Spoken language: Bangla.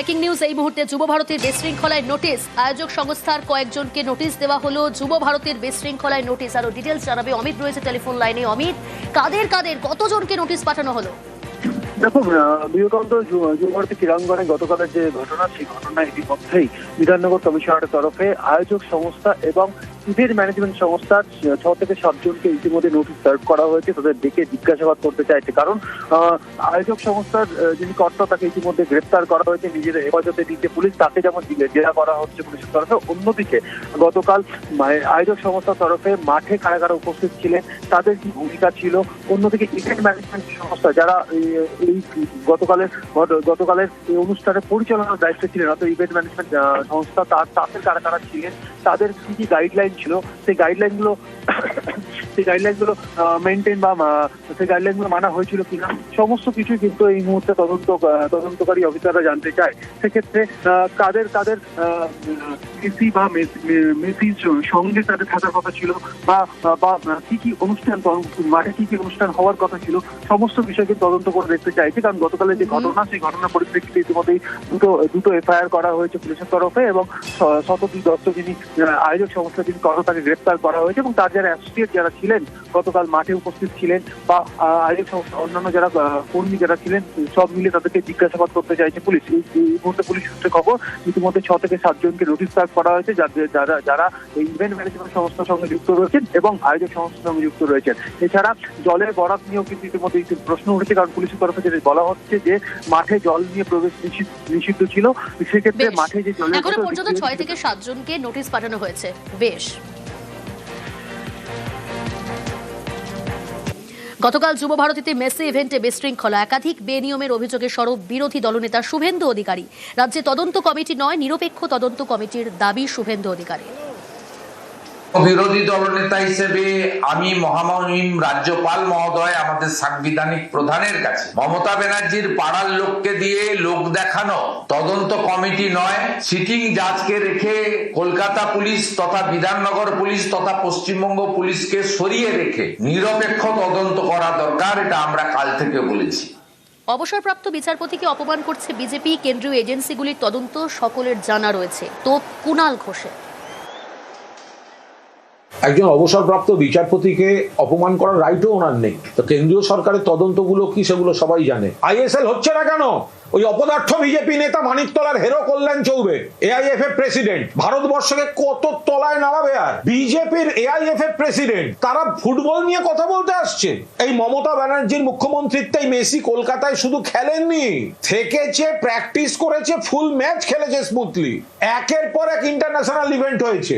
ব্রেকিং নিউজ এই মুহূর্তে যুব ভারতীর বিশৃঙ্খলায় নোটিশ। আয়োজক সংস্থার কয়েকজনকে নোটিশ দেওয়া হলো। যুব ভারতীর বিশৃঙ্খলায় নোটিশ। আরও ডিটেলস জানাবে অমিত। রয়েছে টেলিফোন লাইনে অমিত। কাদের কাদের? কতজনকে নোটিশ পাঠানো হলো? দেখুন বিবেকানন্দ যুবভারতী ক্রীড়াঙ্গনে গতকালের যে ঘটনা, সেই ঘটনা ইতিমধ্যেই বিধাননগর কমিশনারের তরফে আয়োজক সংস্থা এবং ইভেন্ট ম্যানেজমেন্ট সংস্থার ছ থেকে সাতজনকে ইতিমধ্যে নোটিশ সার্ভ করা হয়েছে, তাদের ডেকে জিজ্ঞাসাবাদ করতে চাইছে। কারণ আয়োজক সংস্থার যিনি কর্তা, তাকে ইতিমধ্যে গ্রেপ্তার করা হয়েছে, নিজের হেফাজতে দিচ্ছে পুলিশ, তাকে যেমন জেরা করা হচ্ছে পুলিশের তরফে, অন্যদিকে গতকাল আয়োজক সংস্থার তরফে মাঠে কারা কারা উপস্থিত ছিলেন, তাদের কি ভূমিকা ছিল? অন্যদিকে ইভেন্ট ম্যানেজমেন্ট সংস্থা, যারা এই- গতকালের গতকালের এই অনুষ্ঠানের পরিচালনার দায়িত্বে ছিলেন, অর্থাৎ ইভেন্ট ম্যানেজমেন্ট সংস্থা, তার, তাদের কারা কারা ছিলেন, তাদের কি কি গাইডলাইন ছিল সেই গাইডলাইনগুলো সেই গাইডলাইনগুলো মেনটেন বা সেই গাইডলাইনগুলো মানা হয়েছিল কিনা সমস্ত কিছুই কিন্তু এই মুহূর্তে তদন্ত তদন্তকারী অফিসাররা জানতে চায়। সেক্ষেত্রে কাদের কাদের মেসি বা মেসির সঙ্গে তাদের থাকার কথা ছিল বা বা কি কি অনুষ্ঠান মাঠে কি কি অনুষ্ঠান হওয়ার কথা ছিল সমস্ত বিষয়কে তদন্ত করে দেখতে চাইছে। কারণ গতকালের যে ঘটনা সেই ঘটনার পরিপ্রেক্ষিতে ইতিমধ্যেই দুটো দুটো এফআইআর করা হয়েছে পুলিশের তরফে এবং শতদী দত্ত যিনি আয়োজক সংস্থা যিনি কর্তা তাকে গ্রেপ্তার করা হয়েছে এবং তার যারা অ্যাসোসিয়েট যারা ছিলেন গতকাল মাঠে উপস্থিত ছিলেন বা সংস্থা অন্যান্য যারা কর্মী যারা ছিলেন সব মিলে তাদেরকে জিজ্ঞাসাবাদ করতে চাইছে পুলিশ। এই মুহূর্তে পুলিশ সূত্রে খবর ইতিমধ্যে ছ থেকে সাতজনকে নোটিশ সার্ভ করা হয়েছে যারা যারা এই ইভেন্ট ম্যানেজমেন্ট সংস্থার সঙ্গে যুক্ত রয়েছেন এবং আয়োজক সংস্থার সঙ্গে যুক্ত রয়েছেন। এছাড়া জলের বরাদ নিয়েও কিন্তু ইতিমধ্যে প্রশ্ন উঠেছে কারণ পুলিশের তরফে যেটা বলা হচ্ছে যে মাঠে জল নিয়ে প্রবেশ নিষিদ্ধ নিষিদ্ধ ছিল। সেক্ষেত্রে মাঠে যে জলের এখনও পর্যন্ত ছয় থেকে সাতজনকে নোটিশ পাঠানো হয়েছে। বেশ। গতকাল যুব ভারতীতে মেসি ইভেন্টে বিশৃঙ্খলা। একাধিক বেনিয়মের অভিযোগে সরব বিরোধী দলনেতা শুভেন্দু অধিকারী। রাজ্যে তদন্ত কমিটি নয়, নিরপেক্ষ তদন্ত কমিটির দাবি শুভেন্দু অধিকারী বিরোধী দলনেতা হিসেবে আমি মহামহিম রাজ্যপাল মহোদয়, আমাদের সাংবিধানিক প্রধানের কাছে মমতা ব্যানার্জির পাড়ার লোককে দিয়ে লোক দেখানো তদন্ত কমিটি নয়। সিটিং জাজকে রেখে কলকাতা পুলিশ তথা বিধাননগর পুলিশ তথা পশ্চিমবঙ্গ পুলিশকে সরিয়ে রেখে নিরপেক্ষ তদন্ত করা দরকার, এটা আমরা কাল থেকে বলেছি। অবসরপ্রাপ্ত বিচারপতিকে অপমান করছে বিজেপি, কেন্দ্রীয় এজেন্সিগুলির তদন্ত সকলের জানা রয়েছে। তো কুনাল ঘোষে একজন অবসরপ্রাপ্ত বিচারপতিকে অপমান করার রাইটও ওনার নেই। তো কেন্দ্রীয় সরকারের তদন্তগুলো কি সেগুলো সবাই জানে। আইএসএল হচ্ছে না কেন? ওই অপদার্থ বিজেপি নেতা মানিকতলার হেরো কল্যাণ চৌবে এআইএফ এর প্রেসিডেন্ট ভারতবর্ষকে কত তলায় নামাবে আর? বিজেপির এআইএফ এর প্রেসিডেন্ট তারা ফুটবল নিয়ে কথা বলতে আসছে। এই মমতা ব্যানার্জির মুখ্যমন্ত্রিত্বে মেসি কলকাতায় শুধু খেলেননি, থেকেছে প্র্যাকটিস করেছে ফুল ম্যাচ খেলেছে স্মুথলি। একের পর এক ইন্টারন্যাশনাল ইভেন্ট হয়েছে।